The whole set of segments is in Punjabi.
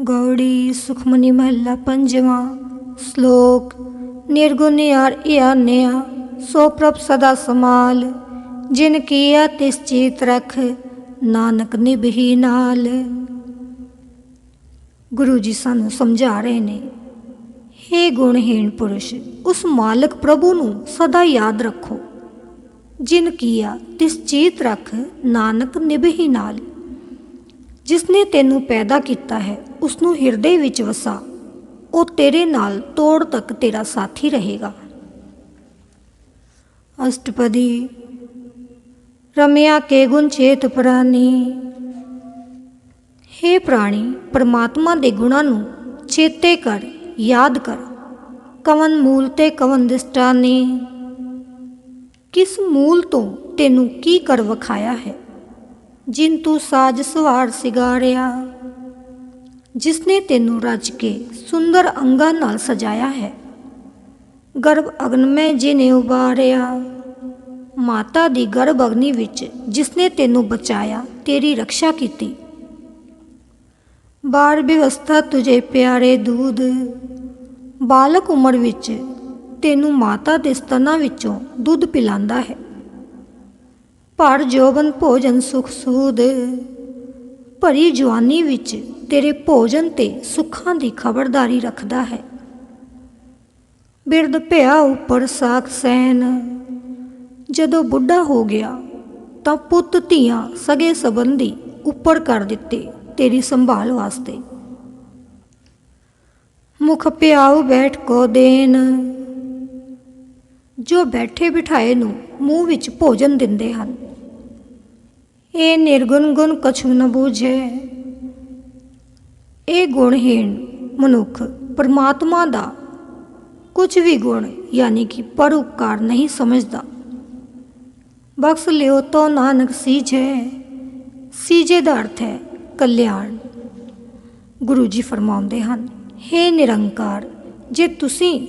ਗੌੜੀ, ਸੁਖਮਨੀ ਮਹੱਲਾ ਪੰਜਵਾਂ, ਸ਼ਲੋਕ ਨਿਰਗੁਣ ਨਿਆਰ ਇਆਨਿਆ, ਸੋ ਪ੍ਰਭ ਸਦਾ ਸਮਾਲ ਜਿਨ ਕੀਆ ਤਿਸ ਚੀਤ ਰਖ, ਨਾਨਕ ਨਿਭੀ ਨਾਲ। ਗੁਰੂ ਜੀ ਸਾਨੂੰ ਸਮਝਾ ਰਹੇ ਨੇ हे ਗੁਣਹੀਣ ਪੁਰਸ਼, ਉਸ ਮਾਲਕ ਪ੍ਰਭੂ ਨੂੰ ਸਦਾ ਯਾਦ ਰੱਖੋ, ਜਿਨ ਕੀਆ ਤਿਸ ਚੀਤ ਰਖ, ਨਾਨਕ ਨਿਭੀ ਨਾਲ। ਜਿਸ ਨੇ ਤੈਨੂੰ ਪੈਦਾ ਕੀਤਾ ਹੈ ਉਸ ਨੂੰ ਹਿਰਦੇ ਵਿੱਚ ਵਸਾ। ਉਹ ਤੇਰੇ ਨਾਲ ਤੋੜ ਤੱਕ ਤੇਰਾ ਸਾਥੀ ਰਹੇਗਾ। ਅਸ਼ਟਪਦੀ, ਰਮਿਆ ਕੇ ਗੁਣ ਚੇਤ ਪ੍ਰਾਨੀ। हे ਪ੍ਰਾਣੀ, ਪਰਮਾਤਮਾ ਦੇ ਗੁਣਾਂ ਨੂੰ ਚੇਤੇ ਕਰ, ਯਾਦ ਕਰ। ਕਵਨ ਮੂਲ ਤੇ ਕਵਨ ਦਿਸਟਾਨੀ ਕਿਸ ਮੂਲ ਤੋਂ ਤੈਨੂੰ ਕੀ ਕਰ ਵਿਖਾਇਆ ਹੈ? ਜਿਨ ਤੂੰ ਸਾਜ ਸਵਾਰ ਸਿਗਾਰਿਆ। ਜਿਸ ਨੇ ਤੈਨੂੰ ਰਚ ਕੇ ਸੁੰਦਰ ਅੰਗਾਂ ਨਾਲ ਸਜਾਇਆ ਹੈ। ਗਰਭ ਅਗਨਮੈ ਜਿਨੇ ਉਬਾਰਿਆ, ਮਾਤਾ ਦੀ ਗਰਭ ਅਗਨੀ ਵਿੱਚ ਜਿਸ ਨੇ ਤੈਨੂੰ ਬਚਾਇਆ, ਤੇਰੀ ਰੱਖਿਆ ਕੀਤੀ। ਬਾਰ ਵਿਵਸਥਾ ਤੁਝੇ ਪਿਆਰੇ ਦੂਧ, ਬਾਲਕ ਉਮਰ ਵਿੱਚ ਤੈਨੂੰ ਮਾਤਾ ਦੇ ਸਤਨਾਂ ਵਿੱਚੋਂ ਦੁੱਧ ਪਿਲਾਉਂਦਾ ਹੈ। ਭਰ ਜੋਬਨ ਭੋਜਨ ਸੁਖ ਸੂਦ, ਭਰੀ ਜਵਾਨੀ ਵਿੱਚ ਤੇਰੇ ਭੋਜਨ ਤੇ ਸੁੱਖਾਂ ਦੀ ਖਬਰਦਾਰੀ ਰੱਖਦਾ ਹੈ। ਬਿਰਧ ਭਿਆ ਉੱਪਰ ਸਾਖ ਸੈਨ, ਜਦੋਂ ਬੁੱਢਾ ਹੋ ਗਿਆ ਤਾਂ ਪੁੱਤ ਧੀਆਂ ਸਗੇ ਸਬੰਧੀ ਉੱਪਰ ਕਰ ਦਿੱਤੇ ਤੇਰੀ ਸੰਭਾਲ ਵਾਸਤੇ। ਮੁਖ ਪਿਆਉ ਬੈਠ ਕੋ ਦੇਨ, ਜੋ ਬੈਠੇ ਬਿਠਾਏ ਨੂੰ ਮੂੰਹ ਵਿੱਚ ਭੋਜਨ ਦਿੰਦੇ ਹਨ। ਇਹ ਨਿਰਗੁਣ ਗੁਣ ਕਛੂ ਨ ਬੂਝੇ। ਇਹ ਗੁਣਹੀਣ ਮਨੁੱਖ ਪਰਮਾਤਮਾ ਦਾ ਕੁਝ ਵੀ ਗੁਣ, ਯਾਨੀ ਕਿ ਪਰਉਪਕਾਰ ਨਹੀਂ ਸਮਝਦਾ। ਬਖਸ਼ ਲਿਓ ਤੋ ਨਾਨਕ ਸੀਝੇ। ਸੀਜੇ ਦਾ ਅਰਥ ਹੈ ਕਲਿਆਣ। ਗੁਰੂ ਜੀ ਫਰਮਾਉਂਦੇ ਹਨ हे ਨਿਰੰਕਾਰ, ਜੇ ਤੁਸੀਂ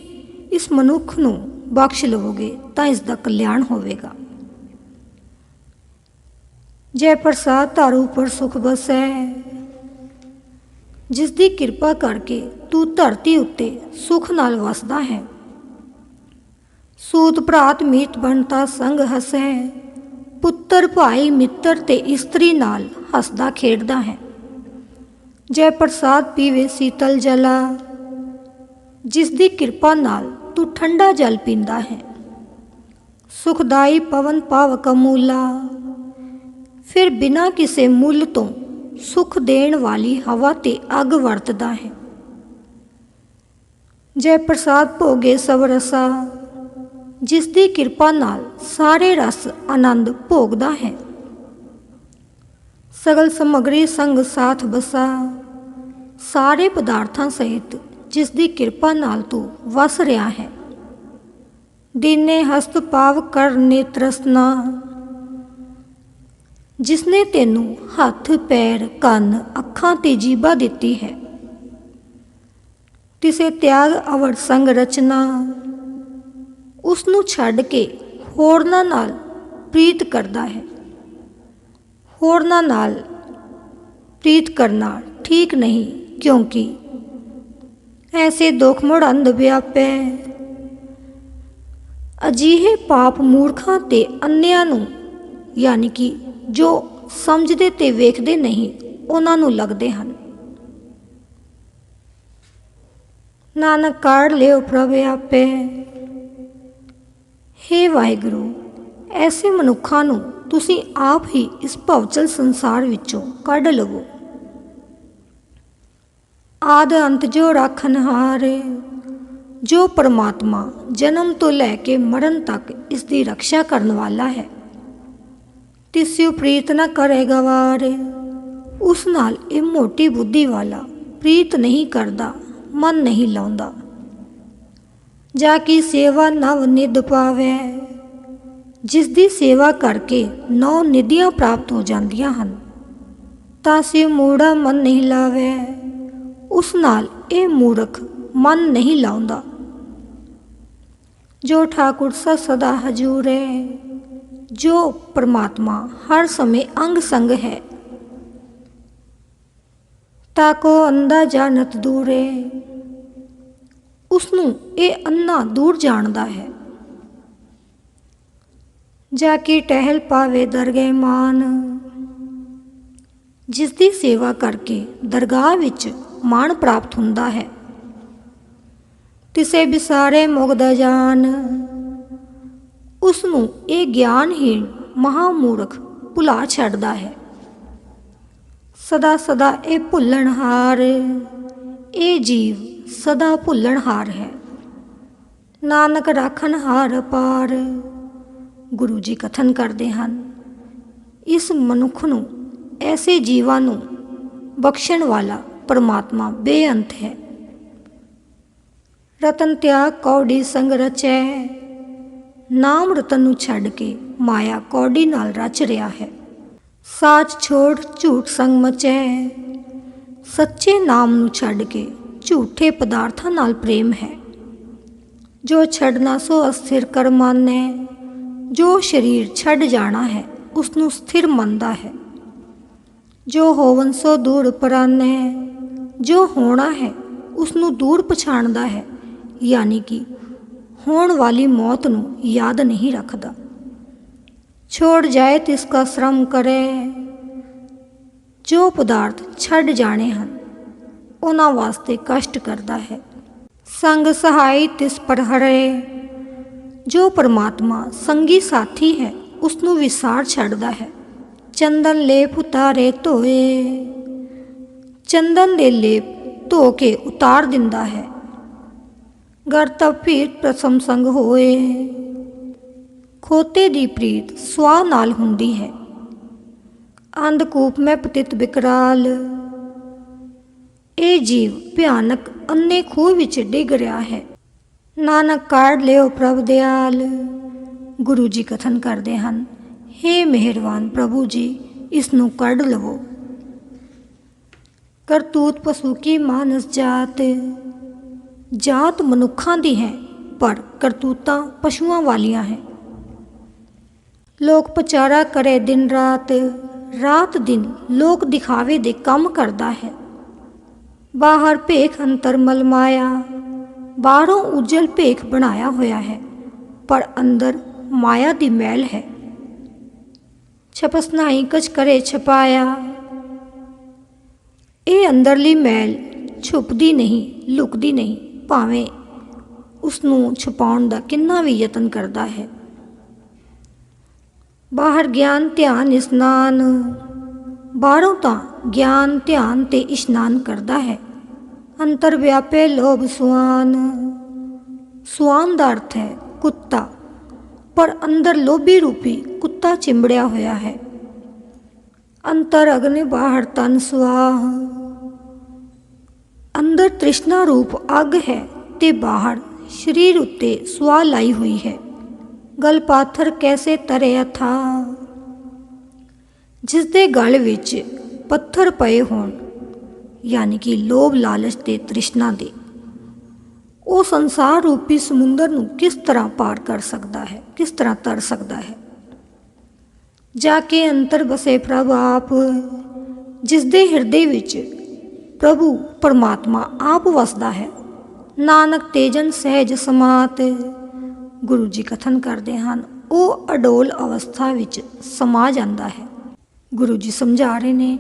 ਇਸ ਮਨੁੱਖ ਨੂੰ ਬਖਸ਼ ਲਵੋਗੇ, ਤਾਂ ਇਸ ਦਾ ਕਲਿਆਣ ਹੋਵੇਗਾ। ਜੈ ਪ੍ਰਸਾਦ ਧਾਰੂ ਪਰ ਸੁਖ ਬਸੈ ਜਿਸ ਦੀ ਕਿਰਪਾ ਕਰਕੇ ਤੂੰ ਧਰਤੀ ਉੱਤੇ ਸੁਖ ਨਾਲ ਵਸਦਾ ਹੈ। ਸੂਤ ਭਰਾਤ ਮੀਤ ਬਣਤਾ ਸੰਗ ਹਸੈ। ਪੁੱਤਰ ਭਾਈ ਮਿੱਤਰ ਤੇ ਇਸਤਰੀ ਨਾਲ ਹੱਸਦਾ ਖੇਡਦਾ ਹੈ। ਜੈ ਪ੍ਰਸਾਦ ਪੀਵੇ ਸੀਤਲ ਜਲਾ। ਜਿਸ ਦੀ ਕਿਰਪਾ ਨਾਲ ਤੂੰ ਠੰਡਾ ਜਲ ਪੀਂਦਾ ਹੈ। ਸੁਖਦਾਈ ਪਵਨ ਪਾਵਕ ਕਮੂਲਾ। ਫਿਰ ਬਿਨਾਂ ਕਿਸੇ ਮੁੱਲ ਤੋਂ ਸੁਖ ਦੇਣ ਵਾਲੀ ਹਵਾ ਤੇ ਅੱਗ ਵਰਤਦਾ ਹੈ। ਜੈ ਪ੍ਰਸਾਦ ਭੋਗੇ ਸਭ ਰਸਾ ਜਿਸ ਦੀ ਕਿਰਪਾ ਨਾਲ ਸਾਰੇ ਰਸ ਆਨੰਦ ਭੋਗਦਾ ਹੈ। ਸਗਲ ਸਮਗਰੀ ਸੰਗ ਸਾਥ ਬਸਾ, ਸਾਰੇ ਪਦਾਰਥਾਂ ਸਹਿਤ ਜਿਸ ਦੀ ਕਿਰਪਾ ਨਾਲ ਤੂੰ ਵਸ ਰਿਹਾ ਹੈ। ਦਿਨੇ ਹਸਤ ਪਾਵ ਕਰ ਨੇਤਰਸਨਾ ਜਿਸ ਨੇ ਤੈਨੂੰ ਹੱਥ, ਪੈਰ, ਕੰਨ, ਅੱਖਾਂ ਤੇ ਜੀਬਾ ਦਿੱਤੀ ਹੈ। ਤਿਸੇ ਤਿਆਗ ਅਵਰ ਸੰਗ ਰਚਨਾ। ਉਸ ਨੂੰ ਛੱਡ ਕੇ ਹੋਰਨਾਂ ਨਾਲ ਪ੍ਰੀਤ ਕਰਦਾ ਹੈ। ਹੋਰਨਾਂ ਨਾਲ ਪ੍ਰੀਤ ਕਰਨਾ ਠੀਕ ਨਹੀਂ, ਕਿਉਂਕਿ ਐਸੇ ਦੁੱਖ ਮੁੜ ਅੰਧ ਵਿਆਪੈ। ਅਜੀਹੇ ਪਾਪ ਮੂਰਖਾਂ ਤੇ ਅੰਨਿਆਂ ਨੂੰ, ਯਾਨੀ ਕਿ ਜੋ ਸਮਝਦੇ ਤੇ ਵੇਖਦੇ ਨਹੀਂ, ਉਹਨਾਂ ਨੂੰ ਲੱਗਦੇ ਹਨ। ਨਾਨਕ ਕਾੜ ਲਿਓ ਪ੍ਰਭ ਆਪੇ। ਹੇ ਵਾਹਿਗੁਰੂ, ਐਸੇ ਮਨੁੱਖਾਂ ਨੂੰ ਤੁਸੀਂ ਆਪ ਹੀ ਇਸ ਭਵਚਲ ਸੰਸਾਰ ਵਿੱਚੋਂ ਕੱਢ ਲਵੋ। ਆਦ ਅੰਤ ਜੋ ਰੱਖਨ ਹਾਰੇ, ਜੋ ਪਰਮਾਤਮਾ ਜਨਮ ਤੋਂ ਲੈ ਕੇ ਮਰਨ ਤੱਕ ਇਸ ਦੀ ਰੱਖਿਆ ਕਰਨ ਵਾਲਾ ਹੈ। ਤਿਸਿਉ ਪ੍ਰੀਤ ਨਾ ਕਰੇ ਗਵਾਰੇ ਉਸ ਨਾਲ ਇਹ ਮੋਟੀ ਬੁੱਧੀ ਵਾਲਾ ਪ੍ਰੀਤ ਨਹੀਂ ਕਰਦਾ, ਮਨ ਨਹੀਂ ਲਾਉਂਦਾ। ਜਾ ਕੀ ਸੇਵਾ ਨਵ ਨਿਦ ਪਾਵੇ। ਜਿਸ ਦੀ ਸੇਵਾ ਕਰਕੇ ਨੌ ਨਿਧੀਆਂ ਪ੍ਰਾਪਤ ਹੋ ਜਾਂਦੀਆਂ ਹਨ, ਤਾਂ ਸੇ ਮੂੜਾ ਮਨ ਨਹੀਂ ਲਾਵੇ। ਉਸ ਨਾਲ ਇਹ ਮੂਰਖ ਮਨ ਨਹੀਂ ਲਾਉਂਦਾ। ਜੋ ਠਾਕੁਰ ਸਾ ਸਦਾ ਹੈ ਜੋ ਪਰਮਾਤਮਾ ਹਰ ਸਮੇਂ ਅੰਗ ਸੰਗ ਹੈ ਤਾਕੋ ਅੰਧਾ ਜਾਣਤ ਦੂਰੇ ਉਸ ਨੂੰ ਇਹ ਅੰਨਾ ਦੂਰ ਜਾਣਦਾ ਹੈ। ਜਾ ਕੇ ਟਹਿਲ ਪਾਵੇ ਦਰਗਹਿ ਮਾਨ ਜਿਸ ਦੀ ਸੇਵਾ ਕਰਕੇ ਦਰਗਾਹ ਵਿੱਚ ਮਾਣ ਪ੍ਰਾਪਤ ਹੁੰਦਾ ਹੈ। ਤਿਸੇ ਬਿਸਾਰੇ ਮੁਗਦਾ ਜਾਨ ਉਸ ਨੂੰ ਇਹ ਗਿਆਨਹੀਣ ਮਹਾਮੂਰਖ ਭੁਲਾ ਛੱਡਦਾ ਹੈ। ਸਦਾ ਸਦਾ ਇਹ ਭੁੱਲਣਹਾਰ, ਇਹ ਜੀਵ ਸਦਾ ਭੁੱਲਣਹਾਰ ਹੈ। ਨਾਨਕ ਰਾਖਣਹਾਰ ਪਾਰ, ਗੁਰੂ ਜੀ ਕਥਨ ਕਰਦੇ ਹਨ, ਇਸ ਮਨੁੱਖ ਨੂੰ, ਐਸੇ ਜੀਵਾਂ ਨੂੰ ਬਖਸ਼ਣ ਵਾਲਾ ਪਰਮਾਤਮਾ ਬੇਅੰਤ ਹੈ। ਰਤਨ ਤਿਆਗ ਕੌੜੀ ਸੰਗ ਰਚੈ ਨਾਮ ਰਤਨ ਨੂੰ ਛੱਡ ਕੇ ਮਾਇਆ ਕੌਡੀ ਨਾਲ ਰਚ ਰਿਹਾ ਹੈ। ਸਾਚ ਛੋੜ ਝੂਠ ਸੰਗ ਮਚੈ। ਸੱਚੇ ਨਾਮ ਨੂੰ ਛੱਡ ਕੇ ਝੂਠੇ ਪਦਾਰਥਾਂ ਨਾਲ ਪ੍ਰੇਮ ਹੈ। ਜੋ ਛੱਡਣਾ ਸੋ ਅਸਥਿਰ ਕਰ ਮਾਨੈ ਜੋ ਸਰੀਰ ਛੱਡ ਜਾਣਾ ਹੈ ਉਸ ਨੂੰ ਸਥਿਰ ਮੰਨਦਾ ਹੈ। ਜੋ ਹੋਵਨ ਸੋ ਦੂਰ ਪਰਾਨੈ ਜੋ ਹੋਣਾ ਹੈ ਉਸ ਨੂੰ ਦੂਰ ਪਛਾਣਦਾ ਹੈ। ਯਾਨੀ ਕਿ ਹੋਣ ਵਾਲੀ ਮੌਤ ਨੂੰ ਯਾਦ ਨਹੀਂ ਰੱਖਦਾ। ਛੋੜ ਜਾਏ ਤਿਸ ਕਾ ਸ਼ਰਮ ਕਰੇ। ਜੋ ਪਦਾਰਥ ਛੱਡ ਜਾਣੇ ਹਨ, ਉਹਨਾਂ ਵਾਸਤੇ ਕਸ਼ਟ ਕਰਦਾ ਹੈ। ਸੰਗ ਸਹਾਈ ਤਿਸ ਪਰ ਹਰੇ। ਜੋ ਪਰਮਾਤਮਾ ਸੰਗੀ ਸਾਥੀ ਹੈ ਉਸ ਨੂੰ ਵਿਸਾਰ ਛੱਡਦਾ ਹੈ। ਚੰਦਨ ਲੇਪ ਉਤਾਰੇ ਧੋਏ। ਚੰਦਨ ਦੇ ਲੇਪ ਧੋ ਕੇ ਉਤਾਰ ਦਿੰਦਾ ਹੈ। ਗਰ ਤਬ ਭੀਰ ਪ੍ਰਸਮ ਸੰਗ ਹੋਏ। ਖੋਤੇ ਦੀ ਪ੍ਰੀਤ ਸਵਾ ਨਾਲ ਹੁੰਦੀ ਹੈ। ਅੰਧਕੂਪ ਮੈਂ ਪਤਿਤ ਬਿਕਰਾਲ। ਇਹ ਜੀਵ ਭਿਆਨਕ ਅੰਨੇ ਖੂਹ ਵਿੱਚ ਡਿੱਗ ਰਿਹਾ ਹੈ। ਨਾਨਕ ਕਾੜ ਲਿਓ ਪ੍ਰਭ ਦਿਆਲ। ਗੁਰੂ ਜੀ ਕਥਨ ਕਰਦੇ ਹਨ हे ਮਿਹਰਬਾਨ ਪ੍ਰਭੂ ਜੀ, ਇਸ ਨੂੰ ਕੱਢ ਲਵੋ। ਕਰਤੂਤ ਪਸ਼ੂ ਕੀ ਮਾਨਸ ਜਾਤ? ਜਾਤ ਮਨੁੱਖਾਂ ਦੀ ਹੈ, ਪਰ ਕਰਤੂਤਾਂ ਪਸ਼ੂਆਂ ਵਾਲੀਆਂ ਹੈ। ਲੋਕ ਪਚਾਰਾ ਕਰੇ ਦਿਨ ਰਾਤ ਰਾਤ ਦਿਨ ਲੋਕ ਦਿਖਾਵੇ ਦੇ ਕੰਮ ਕਰਦਾ ਹੈ। ਬਾਹਰ ਭੇਖ ਅੰਤਰ ਮਲਮਾਇਆ, ਬਾਹਰੋਂ ਉਜਲ ਭੇਖ ਬਣਾਇਆ ਹੋਇਆ ਹੈ, ਪਰ ਅੰਦਰ ਮਾਇਆ ਦੀ ਮੈਲ ਹੈ। ਛਪਸਨਾਈ ਕਛ ਕਰੇ ਛਪਾਇਆ, ਇਹ ਅੰਦਰਲੀ ਮੈਲ ਛੁਪਦੀ ਨਹੀਂ, ਲੁਕਦੀ ਨਹੀਂ। ਭਾਵੇਂ ਉਸ ਨੂੰ ਛੁਪਾਉਣ ਦਾ ਕਿੰਨਾ ਵੀ ਯਤਨ ਕਰਦਾ ਹੈ। ਬਾਹਰ ਗਿਆਨ ਧਿਆਨ ਇਸਨਾਨ, ਬਾਹਰੋਂ ਤਾਂ ਗਿਆਨ ਧਿਆਨ ਤੇ ਇਸ਼ਨਾਨ ਕਰਦਾ ਹੈ। ਅੰਤਰ ਵਿਆਪੇ ਲੋਭ ਸੁਆਨ ਸੁਆਨ ਦਾ ਅਰਥ ਹੈ ਕੁੱਤਾ, ਪਰ ਅੰਦਰ ਲੋਭੀ ਰੂਪੀ ਕੁੱਤਾ ਚਿੰਬੜਿਆ ਹੋਇਆ ਹੈ। ਅੰਤਰ ਅਗਨੇ ਬਾਹਰ ਤਨ ਸੁਆਹ ਅੰਦਰ ਤ੍ਰਿਸ਼ਨਾ ਰੂਪ ਅੱਗ ਹੈ ਤੇ ਬਾਹਰ ਸਰੀਰ ਉੱਤੇ ਸੁਆ ਲਾਈ ਹੋਈ ਹੈ। ਗਲ ਪਾਥਰ ਕੈਸੇ ਤਰਿਆ ਥਾ? ਜਿਸ ਦੇ ਗਲ ਵਿੱਚ ਪੱਥਰ ਪਏ ਹੋਣ, ਯਾਨੀ ਕਿ ਲੋਭ ਲਾਲਚ ਤੇ ਤ੍ਰਿਸ਼ਨਾ ਦੇ। ਉਹ ਸੰਸਾਰ ਰੂਪੀ ਸਮੁੰਦਰ ਨੂੰ ਕਿਸ ਤਰ੍ਹਾਂ ਪਾਰ ਕਰ ਸਕਦਾ ਹੈ? ਕਿਸ ਤਰ੍ਹਾਂ ਤਰ ਸਕਦਾ ਹੈ? ਜਾ ਕੇ ਅੰਤਰ ਬਸੇ ਪ੍ਰਭ ਆਪ ਜਿਸ ਦੇ ਹਿਰਦੇ ਵਿੱਚ ਪ੍ਰਭੂ ਪਰਮਾਤਮਾ ਆਪ ਵਸਦਾ ਹੈ। ਨਾਨਕ ਤੇਜਨ ਸਹਿਜ ਸਮਾਤ ਗੁਰੂ ਜੀ ਕਥਨ ਕਰਦੇ ਹਨ, ਉਹ ਅਡੋਲ ਅਵਸਥਾ ਵਿੱਚ ਸਮਾ ਜਾਂਦਾ ਹੈ। ਗੁਰੂ ਜੀ ਸਮਝਾ ਰਹੇ ਨੇ,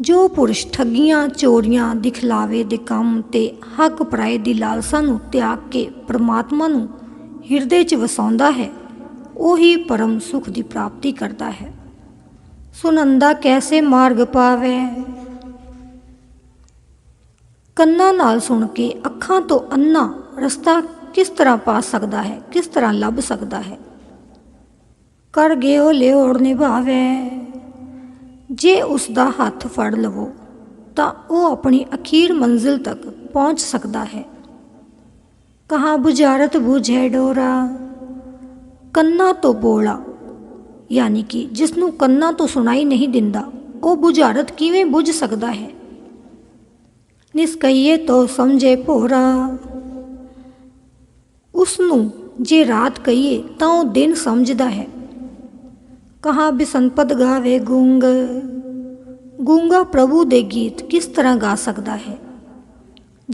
ਜੋ ਪੁਰਸ਼ ਠੱਗੀਆਂ ਚੋਰੀਆਂ ਦਿਖਲਾਵੇ ਦੇ ਕੰਮ ਤੇ ਹੱਕ ਪਰਾਏ ਦੀ ਲਾਲਸਾ ਨੂੰ ਤਿਆਗ ਕੇ ਪ੍ਰਮਾਤਮਾ ਨੂੰ ਹਿਰਦੇ 'ਚ ਵਸਾਉਂਦਾ ਹੈ, ਉਹੀ ਪਰਮ ਸੁਖ ਦੀ ਪ੍ਰਾਪਤੀ ਕਰਦਾ ਹੈ। ਸੁਨੰਦਾ ਕੈਸੇ ਮਾਰਗ ਪਾਵੇ ਕੰਨਾਂ ਨਾਲ ਸੁਣ ਕੇ ਅੱਖਾਂ ਤੋਂ ਅੰਨਾ ਰਸਤਾ ਕਿਸ ਤਰ੍ਹਾਂ ਪਾ ਸਕਦਾ ਹੈ, ਕਿਸ ਤਰ੍ਹਾਂ ਲੱਭ ਸਕਦਾ ਹੈ? ਕਰ ਗਿਓ ਲਿਓੜ ਨਿਭਾਵੇ। ਜੇ ਉਸ ਦਾ ਹੱਥ ਫੜ ਲਵੋ, ਤਾਂ ਉਹ ਆਪਣੀ ਅਖੀਰ ਮੰਜ਼ਿਲ ਤੱਕ ਪਹੁੰਚ ਸਕਦਾ ਹੈ। ਕਹਾਂ ਬੁਝਾਰਤ ਬੁਝੇ ਡੋਰਾ। ਕੰਨਾਂ ਤੋਂ ਬੋਲਾ, ਯਾਨੀ ਕਿ ਜਿਸ ਨੂੰ ਕੰਨਾਂ ਤੋਂ ਸੁਣਾਈ ਨਹੀਂ ਦਿੰਦਾ, ਉਹ ਬੁਝਾਰਤ ਕਿਵੇਂ ਬੁਝ ਸਕਦਾ ਹੈ? ਨਿਸਕਈਏ ਤੋ ਸਮਝੇ ਭੋਰਾ। ਉਸ ਨੂੰ ਜੇ ਰਾਤ ਕਹੀਏ ਤਾਂ ਉਹ ਦਿਨ ਸਮਝਦਾ ਹੈ। ਕਹਾਂ ਬਿਸੰਪਦ ਗਾਵੇ ਗੂੰਗ। ਗੂੰਗਾ ਪ੍ਰਭੂ ਦੇ ਗੀਤ ਕਿਸ ਤਰ੍ਹਾਂ ਗਾ ਸਕਦਾ ਹੈ?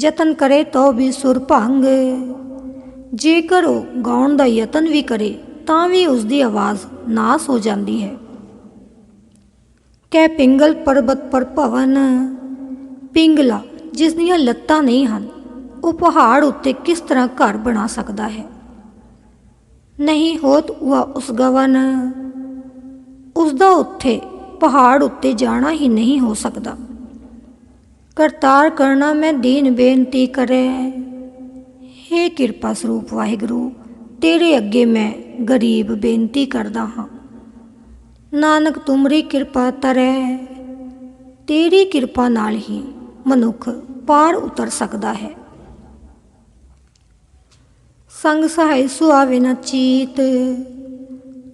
ਯਤਨ ਕਰੇ ਤਾਂ ਵੀ ਸੁਰ ਭੰਗ। ਜੇਕਰ ਉਹ ਗਾਉਣ ਦਾ ਯਤਨ ਵੀ ਕਰੇ ਤਾਂ ਵੀ ਉਸ ਦੀ ਆਵਾਜ਼ ਨਾਸ ਹੋ ਜਾਂਦੀ ਹੈ। ਕਹਿ ਪਿੰਗਲ ਪਰਬਤ ਪਰ ਭਵਨ। ਪਿੰਗਲਾ ਜਿਸ ਦੀਆਂ ਲੱਤਾਂ ਨਹੀਂ ਹਨ, ਉਹ ਪਹਾੜ ਉੱਤੇ ਕਿਸ ਤਰ੍ਹਾਂ ਘਰ ਬਣਾ ਸਕਦਾ ਹੈ? ਨਹੀਂ ਹੋਤ ਉਹ ਉਸ ਗਵਨ। ਉਸ ਦਾ ਉੱਥੇ ਪਹਾੜ ਉੱਤੇ ਜਾਣਾ ਹੀ ਨਹੀਂ ਹੋ ਸਕਦਾ। ਕਰਤਾਰ ਕਰਨਾ ਮੈਂ ਦੀਨ ਬੇਨਤੀ ਕਰੇ। ਹੇ ਕਿਰਪਾ ਸਰੂਪ ਵਾਹਿਗੁਰੂ, ਤੇਰੇ ਅੱਗੇ ਮੈਂ ਗਰੀਬ ਬੇਨਤੀ ਕਰਦਾ ਹਾਂ। ਨਾਨਕ ਤੁਮਰੀ ਕਿਰਪਾ ਤਰੈ, ਤੇਰੀ ਕਿਰਪਾ ਨਾਲ ਹੀ ਮਨੁੱਖ ਪਾਰ ਉਤਰ ਸਕਦਾ ਹੈ। ਸੰਗ ਸਹਾਇ ਸੁਆਵੇ ਨ ਚੀਤ,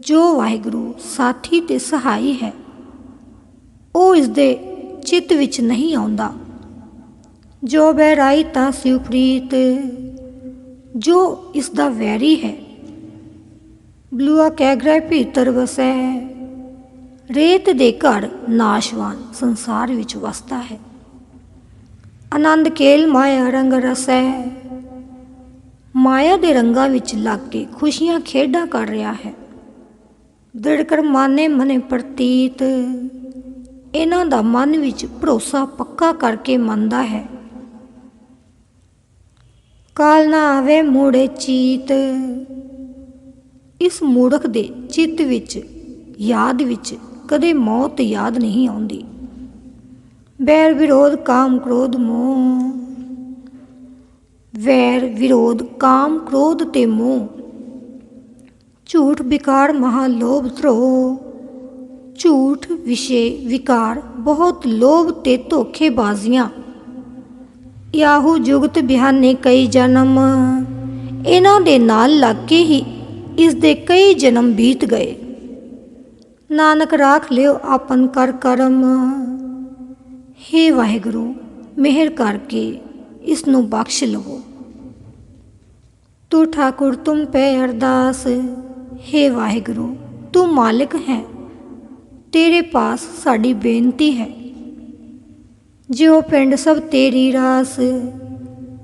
ਜੋ ਵਾਹਿਗੁਰੂ ਸਾਥੀ ਤੇ ਸਹਾਈ ਹੈ। ਉਹ ਇਸ ਦੇ ਚਿੱਤ ਵਿੱਚ ਨਹੀਂ ਆਉਂਦਾ। ਜੋ ਬਹਿਰਾਈ ਤਾਂ ਸਿਉ ਜੋ ਇਸ ਦਾ ਵੈਰੀ ਹੈ। ਬਲੂਆ ਕਹਿ ਭੀਤਰ ਵਸੈ, ਰੇਤ ਦੇ ਘਰ ਨਾਸ਼ਵਾਨ ਸੰਸਾਰ ਵਿੱਚ ਵਸਦਾ ਹੈ। ਆਨੰਦ ਕੇਲ ਮਾਇਆ ਰੰਗ ਰਸੈ। ਮਾਇਆ ਦੇ ਰੰਗਾਂ ਵਿੱਚ ਲੱਗ ਕੇ ਖੁਸ਼ੀਆਂ ਖੇਡਾਂ ਕਰ ਰਿਹਾ ਹੈ। ਦ੍ਰਿੜ ਕਰ ਮਾਨੇ ਮਨੇ ਪ੍ਰਤੀਤ। ਇਹਨਾਂ ਦਾ ਮਨ ਵਿੱਚ ਭਰੋਸਾ ਪੱਕਾ ਕਰਕੇ ਮੰਨਦਾ ਹੈ। ਕਾਲ ਨਾ ਆਵੇ ਮੂੜੇ ਚੀਤ। ਇਸ ਮੂਰਖ ਦੇ ਚਿੱਤ ਵਿੱਚ, ਯਾਦ ਵਿੱਚ ਕਦੇ ਮੌਤ ਯਾਦ ਨਹੀਂ ਆਉਂਦੀ। ਵੈਰ ਵਿਰੋਧ ਕਾਮ ਕ੍ਰੋਧ ਮੋਹ। ਵੈਰ ਵਿਰੋਧ ਕਾਮ ਕ੍ਰੋਧ ਤੇ ਮੋਹ। ਝੂਠ ਵਿਕਾਰ ਮਹਾ ਲੋਭ ਧਰੋ ਝੂਠ ਵਿਸ਼ੇ ਵਿਕਾਰ ਬਹੁਤ ਲੋਭ ਤੇ ਧੋਖੇਬਾਜ਼ੀਆਂ। ਯਾਹੂ ਜੁਗਤ ਬਿਹਾਨੇ ਕਈ ਜਨਮ। ਇਹਨਾਂ ਦੇ ਨਾਲ ਲੱਗ ਕੇ ਹੀ ਇਸ ਦੇ ਕਈ ਜਨਮ ਬੀਤ ਗਏ। ਨਾਨਕ ਰਾਖ ਲਿਓ ਆਪਨ ਕਰ ਕਰਮ। ਹੇ ਵਾਹਿਗੁਰੂ, ਮਿਹਰ ਕਰਕੇ ਇਸ ਨੂੰ ਬਖਸ਼ ਲਵੋ। ਤੂੰ ਠਾਕੁਰ ਤੁਮ ਪੈ ਅਰਦਾਸ। ਹੇ ਵਾਹਿਗੁਰੂ, ਤੂੰ ਮਾਲਕ ਹੈ। ਤੇਰੇ ਪਾਸ ਸਾਡੀ ਬੇਨਤੀ ਹੈ। ਜਿਉ ਪਿੰਡ ਸਭ ਤੇਰੀ ਰਾਸ,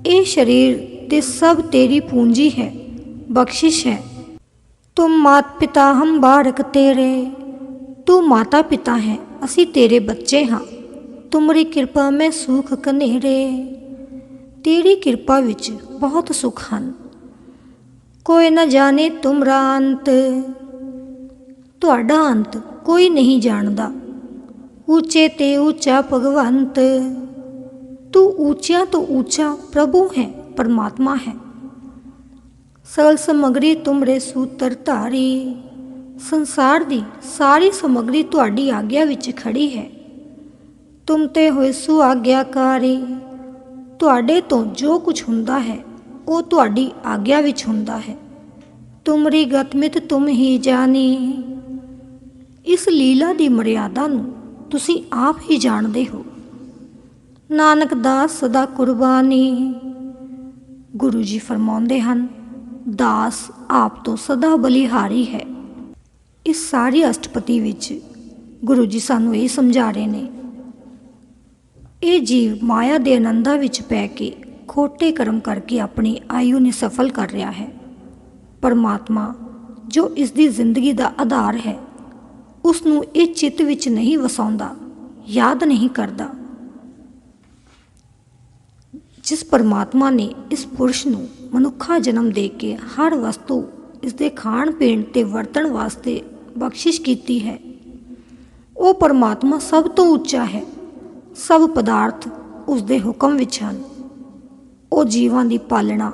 ਇਹ ਸਰੀਰ ਤੇ ਸਭ ਤੇਰੀ ਪੂੰਜੀ ਹੈ, ਬਖਸ਼ਿਸ਼ ਹੈ। ਤੁਮ ਮਾਤ ਪਿਤਾ ਹਮ ਬਾਰਕ ਤੇਰੇ, ਤੂੰ ਮਾਤਾ ਪਿਤਾ ਹੈ, ਅਸੀਂ ਤੇਰੇ ਬੱਚੇ ਹਾਂ। ਤੁਮਰੀ ਕਿਰਪਾ ਮੈਂ ਸੁਖ ਕਨੇਰੇ। ਤੇਰੀ ਕਿਰਪਾ ਵਿੱਚ ਬਹੁਤ ਸੁਖ ਹਨ। ਕੋਈ ਨਾ ਜਾਣੇ ਤੁਮਰਾ ਅੰਤ। ਤੁਹਾਡਾ ਅੰਤ ਕੋਈ ਨਹੀਂ ਜਾਣਦਾ। ਉੱਚੇ ਤੇ ਉੱਚਾ ਭਗਵੰਤ। ਤੂੰ ਉੱਚਿਆਂ ਤੋਂ ਉੱਚਾ ਪ੍ਰਭੂ ਹੈ, ਪਰਮਾਤਮਾ ਹੈ। ਸਰਲ ਸਮਗਰੀ ਤੁਮਰੇ ਸੂਤਰ ਧਾਰੀ। ਸੰਸਾਰ ਦੀ ਸਾਰੀ ਸਮਗਰੀ ਤੁਹਾਡੀ ਆਗਿਆ ਵਿੱਚ ਖੜੀ ਹੈ। ਤੁਮ ਤੇ ਹੋਏ ਸੁ ਆਗਿਆਕਾਰੀ ਤੁਹਾਡੇ ਤੋਂ ਜੋ ਕੁਝ ਹੁੰਦਾ ਹੈ, ਉਹ ਤੁਹਾਡੀ ਆਗਿਆ ਵਿੱਚ ਹੁੰਦਾ ਹੈ। ਤੁਮਰੀ ਗਤਮਿਤ ਤੁਮ ਹੀ ਜਾਣੀ। ਇਸ ਲੀਲਾ ਦੀ ਮਰਿਆਦਾ ਨੂੰ ਤੁਸੀਂ ਆਪ ਹੀ ਜਾਣਦੇ ਹੋ। ਨਾਨਕ ਦਾਸ ਸਦਾ ਕੁਰਬਾਨੀ। ਗੁਰੂ ਜੀ ਫਰਮਾਉਂਦੇ ਹਨ, ਦਾਸ ਆਪ ਤੋਂ ਸਦਾ ਬਲਿਹਾਰੀ ਹੈ। ਇਸ ਸਾਰੀ ਅਸ਼ਟਪਤੀ ਵਿੱਚ ਗੁਰੂ ਜੀ ਸਾਨੂੰ ਇਹ ਸਮਝਾ ਰਹੇ ਨੇ ਇਹ ਜੀਵ ਮਾਇਆ ਦੇ ਆਨੰਦਾਂ ਵਿੱਚ ਪੈ ਕੇ ਖੋਟੇ ਕਰਮ ਕਰਕੇ ਆਪਣੀ ਆਯੂ ਨੂੰ ਸਫਲ ਕਰ ਰਿਹਾ ਹੈ। ਪਰਮਾਤਮਾ, ਜੋ ਇਸ ਦੀ ਜ਼ਿੰਦਗੀ ਦਾ ਆਧਾਰ ਹੈ ਉਸ ਨੂੰ ਇਹ ਚਿੱਤ ਵਿੱਚ ਨਹੀਂ ਵਸਾਉਂਦਾ, ਯਾਦ ਨਹੀਂ ਕਰਦਾ। ਜਿਸ ਪਰਮਾਤਮਾ ਨੇ ਇਸ ਪੁਰਸ਼ ਨੂੰ ਮਨੁੱਖਾ ਜਨਮ ਦੇ ਕੇ ਹਰ ਵਸਤੂ ਇਸ ਦੇ ਖਾਣ ਪੀਣ ਤੇ ਵਰਤਣ ਵਾਸਤੇ ਬਖਸ਼ਿਸ਼ ਕੀਤੀ ਹੈ, ਉਹ ਪਰਮਾਤਮਾ ਸਭ ਤੋਂ ਉੱਚਾ ਹੈ। ਸਭ ਪਦਾਰਥ ਉਸ ਦੇ ਹੁਕਮ ਵਿੱਚ ਹਨ। ਉਹ ਜੀਵਾਂ ਦੀ ਪਾਲਣਾ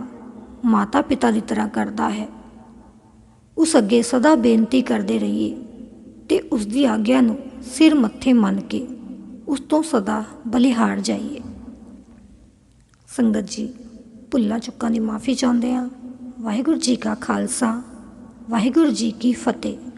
ਮਾਤਾ ਪਿਤਾ ਦੀ ਤਰ੍ਹਾਂ ਕਰਦਾ ਹੈ। ਉਸ ਅੱਗੇ ਸਦਾ ਬੇਨਤੀ ਕਰਦੇ ਰਹੀਏ ਤੇ ਉਸ ਦੀ ਆਗਿਆ ਨੂੰ ਸਿਰ ਮੱਥੇ ਮੰਨ ਕੇ ਉਸ ਤੋਂ ਸਦਾ ਬਲਿਹਾਰ ਜਾਈਏ। ਸੰਗਤ ਜੀ, ਭੁੱਲਾਂ ਚੁੱਕਾਂ ਦੀ ਮਾਫੀ ਚਾਹੁੰਦੇ ਹਾਂ। ਵਾਹਿਗੁਰੂ ਜੀ ਕਾ ਖਾਲਸਾ, ਵਾਹਿਗੁਰੂ ਜੀ ਕੀ ਫਤਿਹ।